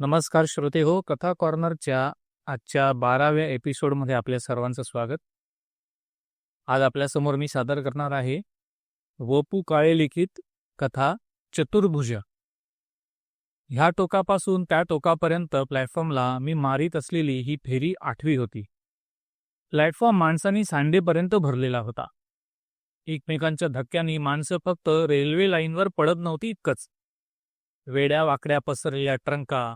नमस्कार श्रोते हो कथा कॉर्नरच्या आजच्या बाराव्या एपिसोडमध्ये आपल्या सर्वांचं स्वागत. आज आपल्यासमोर मी सादर करणार आहे वपू काळे लिखित कथा चतुर्भुज. ह्या टोकापासून त्या टोकापर्यंत प्लॅटफॉर्मला मी मारीत असलेली ही फेरी आठवी होती. प्लॅटफॉर्म माणसांनी सांडेपर्यंत भरलेला होता. एकमेकांच्या धक्क्यांनी माणसं फक्त रेल्वे लाईनवर पडत नव्हती इतकंच. वेड्या वाकड्या पसरलेल्या ट्रंका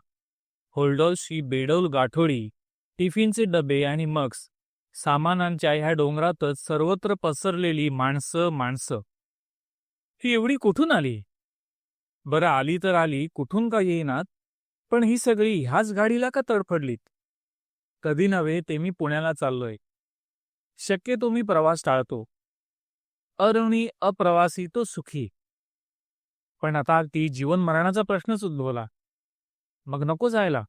होल्डॉल्सशी बेडौल गाठोडी टिफिनचे डबे आणि मग्स सामानांच्या ह्या डोंगरातच सर्वत्र पसरलेली माणसं माणसं. ही एवढी कुठून आली? बरं आली तर आली कुठून का येईनात? पण ही सगळी ह्याच गाडीला का तडफडलीत? कधी नव्हे ते मी पुण्याला चाललोय. शक्यतो मी प्रवास टाळतो. अरुणी अप्रवासी तो सुखी. पण आता ती जीवन मरणाचा प्रश्नच उद्भवला. मग नको जायला.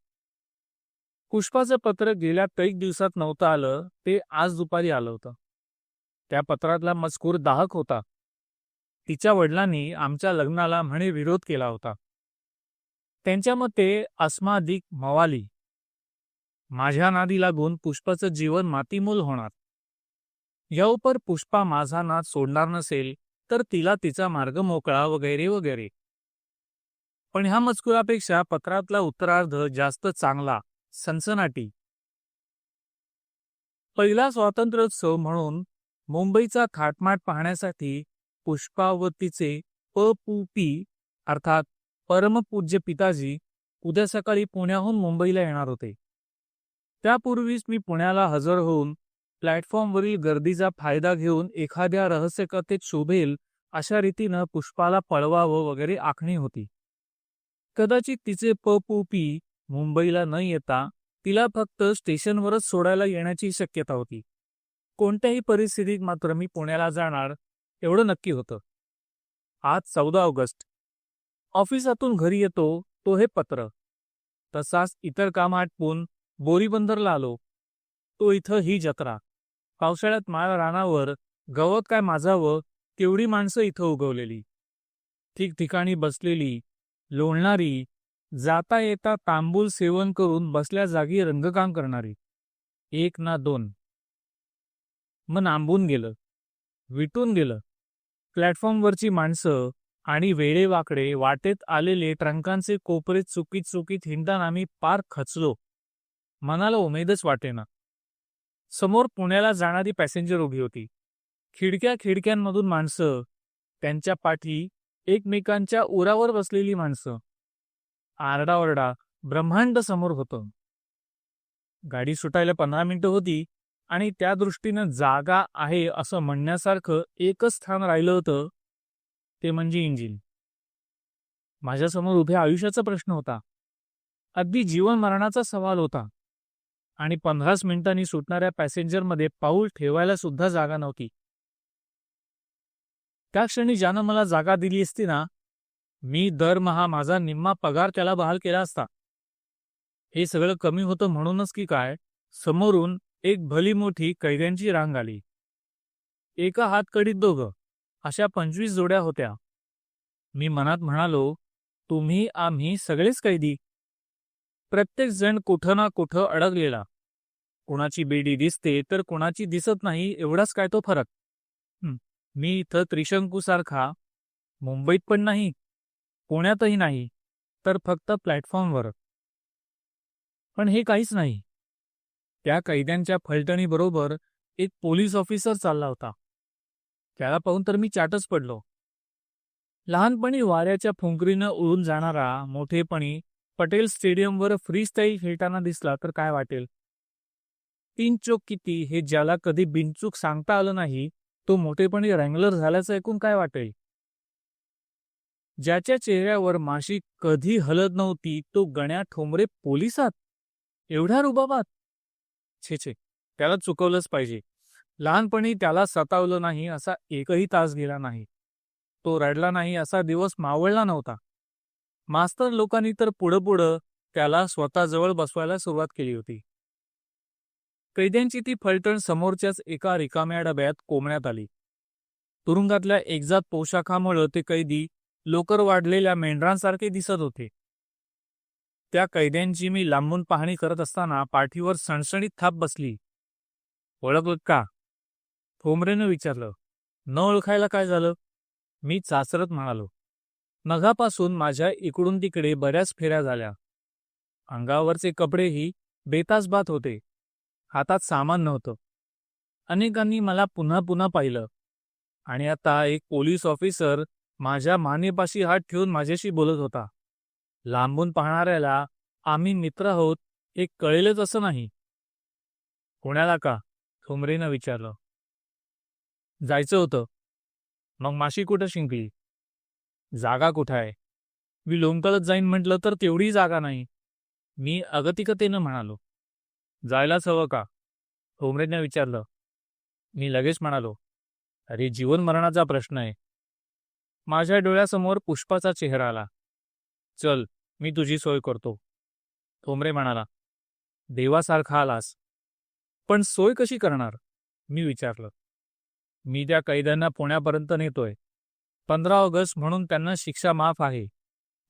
पुष्पाचं पत्र गेल्या कैक दिवसात नव्हतं आलं ते आज दुपारी आलं होतं. त्या पत्रातला मजकूर दाहक होता. तिच्या वडिलांनी आमच्या लग्नाला म्हणे विरोध केला होता. त्यांच्या मते अस्मादिक मवाली. माझ्या नादी लागून पुष्पाचं जीवन मातीमूल होणार. याउपर पुष्पा माझा नाद सोडणार नसेल तर तिला तिचा मार्ग मोकळा वगैरे वगैरे. पण ह्या मजकुरापेक्षा पत्रातला उत्तरार्ध जास्त चांगला सनसनाटी. पहिला स्वातंत्र्योत्सव म्हणून मुंबईचा खाटमाट पाहण्यासाठी पुष्पावतीचे व अर्थात परमपूज्य पिताजी उद्या सकाळी पुण्याहून मुंबईला येणार होते. त्यापूर्वीच मी पुण्याला हजर होऊन प्लॅटफॉर्मवरील गर्दीचा फायदा घेऊन एखाद्या रहस्यकथेत शोभेल अशा रीतीनं पुष्पाला पळवावं वगैरे आखणी होती. कदाचित तिचे पपुपी मुंबईला न येता तिला फक्त स्टेशनवरच सोडायला येण्याची शक्यता होती. कोणत्याही परिस्थितीत मात्र मी पुण्याला जाणार एवढं नक्की होतं. आज चौदा ऑगस्ट. ऑफिसातून घरी येतो तो हे पत्र. तसाच इतर काम आटपून बोरीबंदरला आलो. तो इथं ही जत्रा. पावसाळ्यात माळ रानावर गवत काय माझावं केवढी माणसं इथं उगवलेली. ठिकठिकाणी बसलेली लोळणारी जाता येता तांबूल सेवन करून बसल्या जागी रंगकाम करणारी. एक ना दोन. मन नांबून गेलं. विटून गेलं. प्लॅटफॉर्मवरची माणसं आणि वेडेवाकडे वाटेत आलेले ट्रंकांचे कोपरे चुकीत चुकीत हिंडताना आम्ही पार खचलो. मनाला उमेदच वाटेना. समोर पुण्याला जाणारी पॅसेंजर उभी होती. खिडक्या खिडक्यांमधून माणसं त्यांच्या पाठी एकमेकांच्या उरावर बसलेली माणसं. आरडाओरडा ब्रह्मांड समोर होतं. गाडी सुटायला पंधरा मिनिटं होती आणि त्या दृष्टीनं जागा आहे असं म्हणण्यासारखं एकच स्थान राहिलं होतं ते म्हणजे इंजिन. माझ्यासमोर उभ्या आयुष्याचा प्रश्न होता. अगदी जीवन मरणाचा सवाल होता. आणि पंधराच मिनिटांनी सुटणाऱ्या पॅसेंजरमध्ये पाऊल ठेवायला सुद्धा जागा नव्हती. त्या क्षणी ज्यानं मला जागा दिली असती ना मी दरमहा माझा निम्मा पगार त्याला बहाल केला असता. हे सगळं कमी होतं म्हणूनच की काय समोरून एक भली मोठी कैद्यांची रांग आली. एका हातकडीत दोघं अशा पंचवीस जोड्या होत्या. मी मनात म्हणालो तुम्ही आम्ही सगळेच कैदी. प्रत्येक जण कुठं ना कुठं अडकलेला. कुणाची बेडी दिसते तर कुणाची दिसत नाही एवढाच काय तो फरक. मी इथं त्रिशंकूसारखा मुंबईत पण नाही पुण्यातही नाही तर फक्त प्लॅटफॉर्मवर. पण हे काहीच नाही. त्या कैद्यांच्या फलटणीबरोबर एक पोलीस ऑफिसर चालला होता. त्याला पाहून तर मी चाटच पडलो. लहानपणी वाऱ्याच्या फुंकरीनं उडून जाणारा मोठेपणी पटेल स्टेडियमवर फ्री स्टाईल खेळताना दिसला तर काय वाटेल? तीन चोक किती हे ज्याला कधी बिनचूक सांगता आलं नाही तो मोठेपणी रँगलर झाल्याचं ऐकून काय वाटेल? ज्याच्या चेहऱ्यावर माशी कधी हलत नव्हती तो गण्या ठोंबरे पोलिसात? एवढ्या रुबाबात? छे छे त्याला चुकवलंच पाहिजे. लहानपणी त्याला सतावलं नाही असा एकही तास गेला नाही. तो रडला नाही असा दिवस मावळला नव्हता. मास्तर लोकांनी तर पुढं पुढं त्याला स्वतःजवळ बसवायला सुरुवात केली होती. कैद्यांची ती फलटण समोरच्याच एका रिकाम्या डब्यात कोंबण्यात आली. तुरुंगातल्या एकजात पोशाखामुळं ते कैदी लोकर वाढलेल्या मेंढरांसारखे दिसत होते. त्या कैद्यांची मी लांबून पाहणी करत असताना पाठीवर सणसणीत थाप बसली. ओळखलं का? ठोंबरेनं विचारलं. न ओळखायला काय झालं? मी चाचरत म्हणालो. नगापासून माझ्या इकडून तिकडे बऱ्याच फेऱ्या झाल्या. अंगावरचे कपडेही बेतासबात होते. हातात सामान नव्हतं. अनेकांनी मला पुन्हा पुन्हा पाहिलं. आणि आता एक पोलीस ऑफिसर माझ्या मानेपाशी हात ठेवून माझ्याशी बोलत होता. लांबून पाहणाऱ्याला आम्ही मित्र आहोत हे कळेलच असं नाही. कोणाला का? ठुमरेनं विचारलं. जायचं होतं. मग माशी कुठं शिंकली? जागा कुठं आहे? मी लोंबकलत जाईन म्हटलं तर तेवढी जागा नाही. मी अगतिकतेनं म्हणालो. जायलाच हवं का? ठोंबरेनं विचारलं. मी लगेच म्हणालो अरे जीवन मरणाचा प्रश्न आहे. माझ्या डोळ्यासमोर पुष्पाचा चेहरा आला. चल मी तुझी सोय करतो. ठोंबरे म्हणाला देवासारखा आलास. पण सोय कशी करणार? मी विचारलं. मी त्या कैद्यांना पुण्यापर्यंत नेतोय. पंधरा ऑगस्ट म्हणून त्यांना शिक्षा माफ आहे.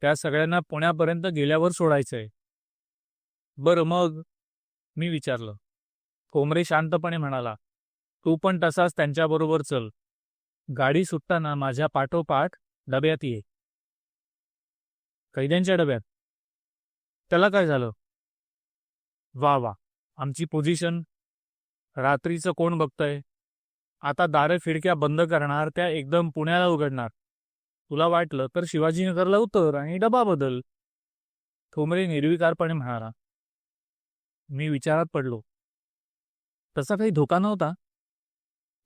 त्या सगळ्यांना पुण्यापर्यंत गेल्यावर सोडायचंय. बरं मग? मी विचारलं. कोंबरे शांतपणे म्हणाला तू पण तसाच त्यांच्याबरोबर चल. गाडी सुटताना माझ्या पाठोपाठ डब्यात ये. कैद्यांच्या डब्यात. त्याला काय झालं? वा वा आमची पोझिशन. रात्रीचं कोण बघतंय? आता दारे फिडक्या बंद करणार त्या एकदम पुण्याला उघडणार. तुला वाटलं तर शिवाजीनगरला उतर आणि डबा बदल. ठोंबरे निर्विकारपणे म्हणाला मी विचारात पडलो. तसा काही धोका नव्हता.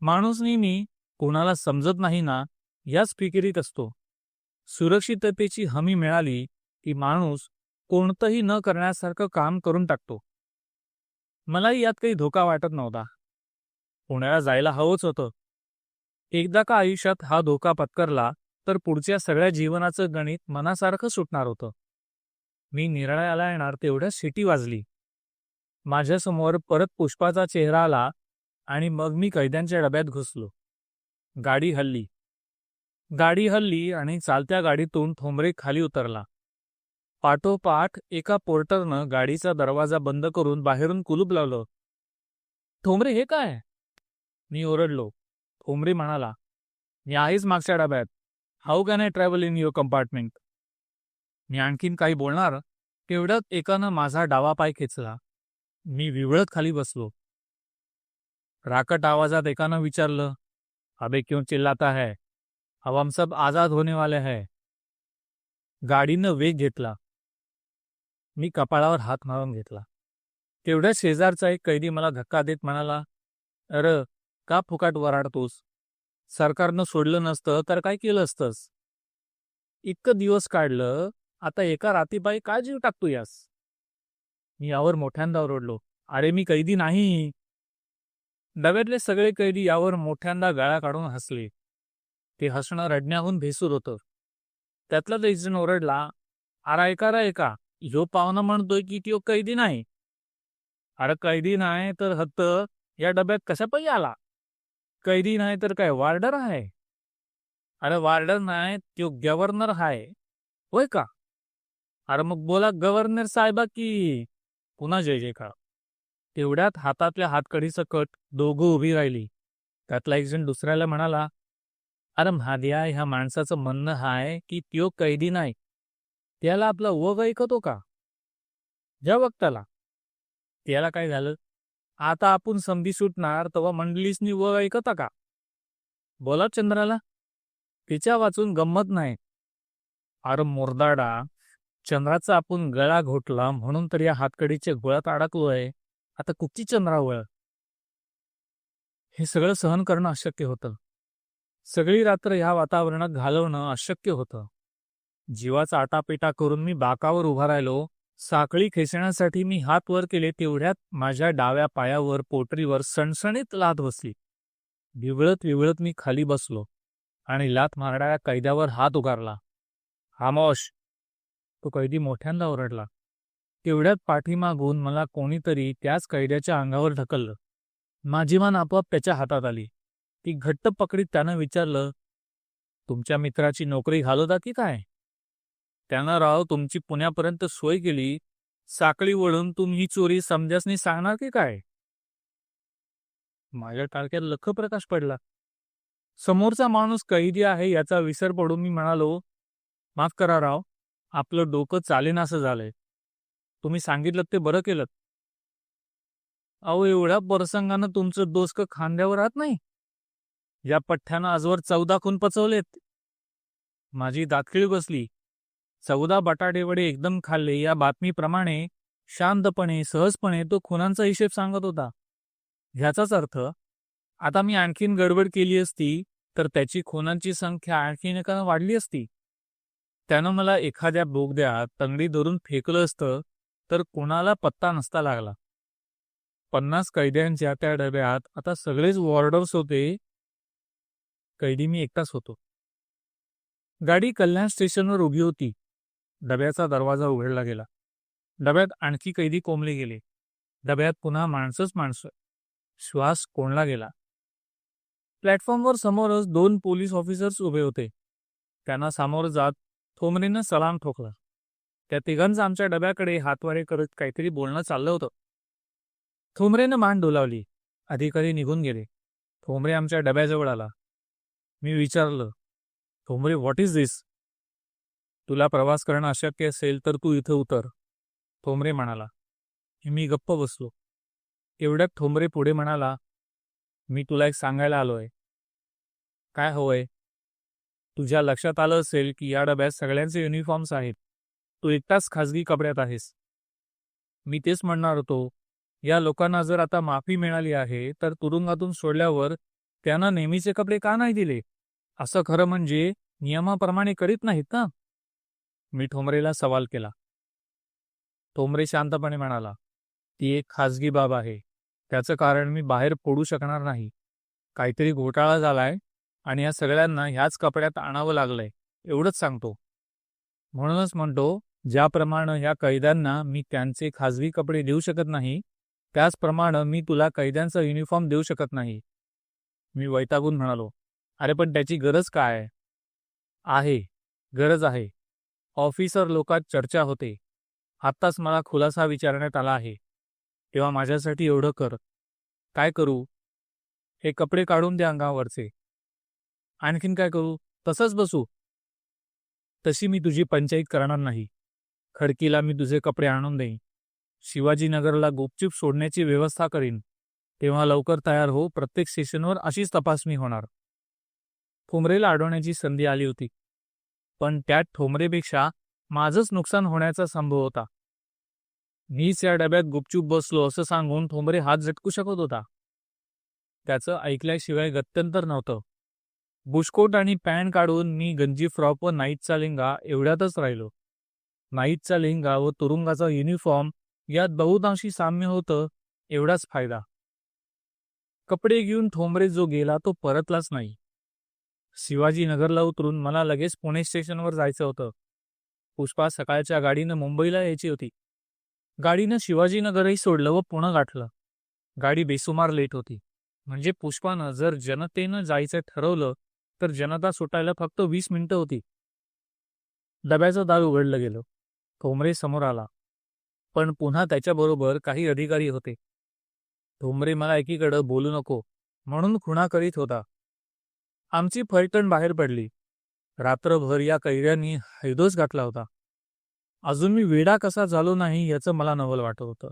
माणूस नेहमी कोणाला समजत नाही ना याच फिकिरीत असतो. सुरक्षिततेची हमी मिळाली की माणूस कोणतंही न करण्यासारखं काम करून टाकतो. मलाही यात काही धोका वाटत नव्हता. पुण्याला जायला हवंच होतं. एकदा का आयुष्यात हा धोका पत्करला तर पुढच्या सगळ्या जीवनाचं गणित मनासारखं सुटणार होतं. मी निर्णयाला येणार तेवढ्या शिटी वाजली. माझ्यासमोर परत पुष्पाचा चेहरा आला आणि मग मी कैद्यांच्या डब्यात घुसलो. गाडी हल्ली. गाडी हल्ली आणि चालत्या गाडीतून ठोंबरे खाली उतरला. पाठोपाठ एका पोर्टरनं गाडीचा दरवाजा बंद करून बाहेरून कुलूप लावलं. ठोंबरे हे काय? मी ओरडलो. ठोंबरे म्हणाला मी आहेच मागच्या डब्यात. How can I travel in your compartment? मी आणखीन काही बोलणार तेवढ्यात एकानं माझा डावा पाय खेचला. मी विवळत खाली बसलो. राकट आवाजात एकानं विचारलं अबे क्यों चिल्लाता है? अब हम सब आजाद होने वाले है. गाडीनं वेग घेतला. मी कपाळावर हात मारून घेतला. तेवढ्या शेजारचा एक कैदी मला धक्का देत म्हणाला अर का फुकाट वराडतोस? सरकारनं सोडलं नसतं तर काय केलं असतंस? इतकं दिवस काढलं आता एका रातीपायी काय जीव टाकतो यास मी यावर मोठ्यांदा ओरडलो. अरे मी कैदी नाही. डब्यातले सगळे कैदी यावर मोठ्यांदा गाळा काढून हसले. ते हसणं रडण्याहून भेसूर होतं. त्यातला एक जण ओरडला अरे ऐका रा ऐका ह्यो पाहुणा म्हणतोय की तो कैदी नाही. अरे कैदी नाही तर हत्त या डब्यात कशा पायी आला? कैदी नाही तर काय वार्डर आहे? अरे वार्डर नाही त्यो गव्हर्नर आहे. होय का? अरे मग बोला गव्हर्नर साहेबा की पुन्हा जय जयकार. तेवढ्यात हातातल्या हातकडीचं कट दोघं उभी राहिली. त्यातला एक जण दुसऱ्याला म्हणाला अरे म्हाद्या ह्या माणसाचं म्हणणं हाय की त्यो कैदी नाही. त्याला आपला वग ऐकतो का? ज्या वक्ताला. त्याला काय झालं? आता आपण संधी सुटणार तेव्हा मंडलीसनी वग ऐकता का? बोला चंद्राला. तिच्या वाचून गंमत नाही. अरे मोरदाडा चंद्राचा आपण गळा घोटला म्हणून तर या हातकडीच्या गोळ्यात अडकलोय. आता कुठची चंद्रावळ हे सगळं सहन करणं अशक्य होतं. सगळी रात्र ह्या वातावरणात घालवणं अशक्य होतं. जीवाचा आटापिटा करून मी बाकावर उभा राहिलो. साखळी खेचण्यासाठी मी हात वर केले तेवढ्यात माझ्या डाव्या पायावर पोटरीवर सणसणीत लात बसली. विवळत विवळत मी खाली बसलो आणि लात मारणाऱ्या कैद्यावर हात उगारला. आमोश तो कैदी मोठ्यांदा ओरडला. तेवढ्यात पाठीमागून मला कोणीतरी त्याच कैद्याच्या अंगावर ढकललं. माझी मान आपोआप त्याच्या हातात आली. ती घट्ट पकडीत त्यानं विचारलं तुमच्या मित्राची नोकरी घालवता की काय? त्यानं राव तुमची पुण्यापर्यंत सोय केली. साखळी वळून तुम्ही चोरी समजासनी सांगणार की काय? माझ्या टाळक्यात लख प्रकाश पडला. समोरचा माणूस कैदी आहे याचा विसर पडून मी म्हणालो माफ करा राव. आपलं डोकं चालेन असं झालंय. तुम्ही सांगितलं ते बरं केलं अहो एवढ्या प्रसंगानं तुमचं डोसकं खांद्यावर राहत नाही? या पठ्ठ्यानं आजवर चौदा खून पचवलेत. माझी दातखिळ बसली. चौदा बटाटे वडे एकदम खाल्ले या बातमीप्रमाणे शांतपणे सहजपणे तो खुनांचा हिशेब सांगत होता. ह्याचाच अर्थ आता मी आणखीन गडबड केली असती तर त्याची खुनांची संख्या आणखीन एका वाढली असती. त्यानं मला एखाद्या बोगद्यात तंगडी धरून फेकलं असतं तर कोणाला पत्ता नसता लागला. पन्नास कैद्यांच्या त्या डब्यात आता सगळेच वॉर्डर्स होते. कैदी मी एकटाच होतो. गाडी कल्याण स्टेशनवर उभी होती. डब्याचा दरवाजा उघडला गेला. डब्यात आणखी कैदी कोंबले गेले. डब्यात पुन्हा माणसंच माणसं. श्वास कोंडला गेला. प्लॅटफॉर्मवर समोरच दोन पोलीस ऑफिसर्स उभे होते. त्यांना सामोरं जात थोमरेनं सलाम ठोकला. त्या तिघांचं आमच्या डब्याकडे हातवारे करत काहीतरी बोलणं चाललं होतं. थोमरेनं मान डोलावली. अधिकारी निघून गेले. थोमरे आमच्या डब्याजवळ आला. मी विचारलं थोमरे व्हॉट इज दिस तुला प्रवास करणं अशक्य असेल तर तू इथं उतर. थोमरे म्हणाला. मी गप्प बसलो. एवढ्यात ठोंबरे पुढे म्हणाला मी तुला एक सांगायला आलोय. काय हवंय? तुझ्या लक्षात आलं असेल की या डब्यात सगळ्यांचे युनिफॉर्म्स आहेत. तू एकटाच खाजगी कपड्यात आहेस. मी तेच म्हणणार होतो. या लोकांना जर आता माफी मिळाली आहे तर तुरुंगातून सोडल्यावर त्यांना नेहमीचे कपडे का नाही दिले? असं खरं म्हणजे नियमाप्रमाणे करीत नाहीत ना? मी ठोंबरेला सवाल केला. ठोंबरे शांतपणे म्हणाला ती एक खाजगी बाब आहे. त्याचं कारण मी बाहेर पडू शकणार नाही. काहीतरी घोटाळा झालाय आणि या सगळ्यांना ह्याच कपड्यात आणावं लागलंय एवढंच सांगतो. म्हणूनच म्हणतो ज्याप्रमाणे ह्या कैद्यांना मी त्यांचे खाजगी कपडे देऊ शकत नाही त्याचप्रमाणे मी तुला कैद्यांचा युनिफॉर्म देऊ शकत नाही. मी वैतागून म्हणालो अरे पण त्याची गरज काय? आहे गरज आहे. ऑफिसर लोकात चर्चा होते. आत्ताच मला खुलासा विचारण्यात आला आहे. तेव्हा माझ्यासाठी एवढं कर. काय करू? हे कपडे काढून द्या अंगावरचे. आणखीन काय करू? तसंच बसू. तशी मी तुझी पंचायत करणार नाही. खडकीला मी तुझे कपडे आणून देईन. शिवाजीनगरला गुपचूप सोडण्याची व्यवस्था करीन. तेव्हा लवकर तयार हो प्रत्येक स्टेशनवर अशीच तपासणी होणार. ठोंबरेला अडवण्याची संधी आली होती. पण त्यात ठोंबरेपेक्षा माझंच नुकसान होण्याचा संभव होता. मीच या डब्यात गुपचूप बसलो असं सांगून ठोंबरे हात झटकू शकत होता. त्याचं ऐकल्याशिवाय गत्यंतर नव्हतं. बुशकोट आणि पॅन्ट काढून मी गंजी फ्रॉक व नाईटचा लिंगा एवढ्यातच राहिलो. नाईटचा लिंगा व तुरुंगाचा युनिफॉर्म यात बहुतांशी साम्य होतं एवढाच फायदा. कपडे घेऊन ठोंबरे जो गेला तो परतलाच नाही. शिवाजीनगरला उतरून मला लगेच पुणे स्टेशनवर जायचं होतं. पुष्पा सकाळच्या गाडीनं मुंबईला यायची होती. गाडीनं शिवाजीनगरही सोडलं व पुणं गाठलं. गाडी बेसुमार लेट होती. म्हणजे पुष्पानं जर जनतेनं जायचं ठरवलं तर जनता सुटायला फक्त वीस मिनिटं होती. डब्याचं दार उघडलं गेलं. ठोंबरे समोर आला. पण पुन्हा त्याच्याबरोबर काही अधिकारी होते. ठोंबरे मला एकीकडं बोलू नको म्हणून खुणा करीत होता. आमची फलटण बाहेर पडली. रात्रभर या कैऱ्यांनी हैदोस घातला होता. अजून मी वेडा कसा झालो नाही याचं मला नवल वाटत होतं.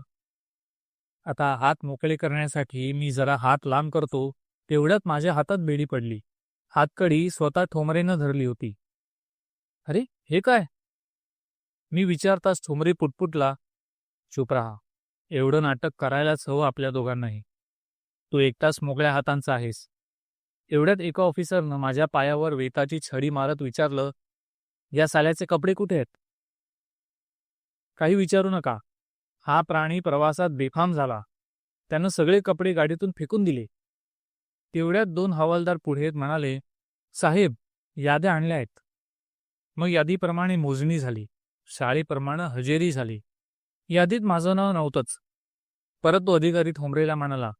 आता हात मोकळे करण्यासाठी मी जरा हात लांब करतो तेवढ्यात माझ्या हातात बेडी पडली. हातकडी स्वतः ठोमरेनं धरली होती. अरे हे काय? मी विचारताच ठोमरे पुटपुटला चुप राहा. एवढं नाटक करायलाच हवं आपल्या दोघांनाही. तू एकटाच मोकळ्या हातांचा आहेस. एवढ्यात एका ऑफिसरनं माझ्या पायावर वेताची छडी मारत विचारलं या साल्याचे कपडे कुठे आहेत? काही विचारू नका. हा प्राणी प्रवासात बेफाम झाला. त्यानं सगळे कपडे गाडीतून फेकून दिले. तेवढ्यात दोन हवालदार पुढे म्हणाले साहेब याद्या आणल्या आहेत. मग यादीप्रमाणे मोजणी झाली शाळेप्रमाणे हजेरी झाली. यादीत माझं नाव नव्हतंच. परत तो अधिकारी ठोंबरेला म्हणाला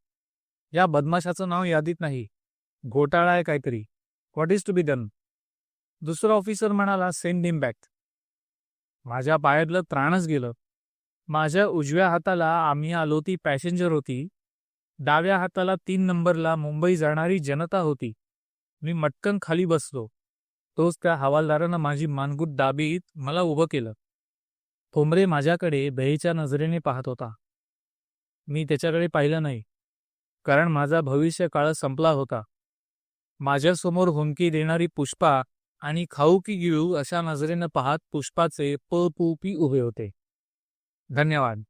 या बदमाशाचं नाव यादीत नाही. घोटाळा आहे काहीतरी. What is to be done दुसरा ऑफिसर म्हणाला सेंड हिम बॅक माझ्या पायातलं त्राणच गेलं. माझ्या उजव्या हाताला आम्ही आलो ती पॅसेंजर होती. डाव्या हाताला तीन नंबरला मुंबई जाणारी जनता होती. मी मटकन खाली बसलो. तोच त्या हवालदारानं माझी मानगूट दाबीत मला उभं केलं. ठोंबरे माझ्याकडे भयच्या नजरेने पाहत होता. मी त्याच्याकडे पाहिलं नाही. कारण माझा भविष्यकाळ संपला होता. माझ्यासमोर हुंकी देणारी पुष्पा आणि खाऊ की गिळू अशा नजरेनं पाहत पुष्पाचे पळपुपी पी उभे होते. धन्यवाद.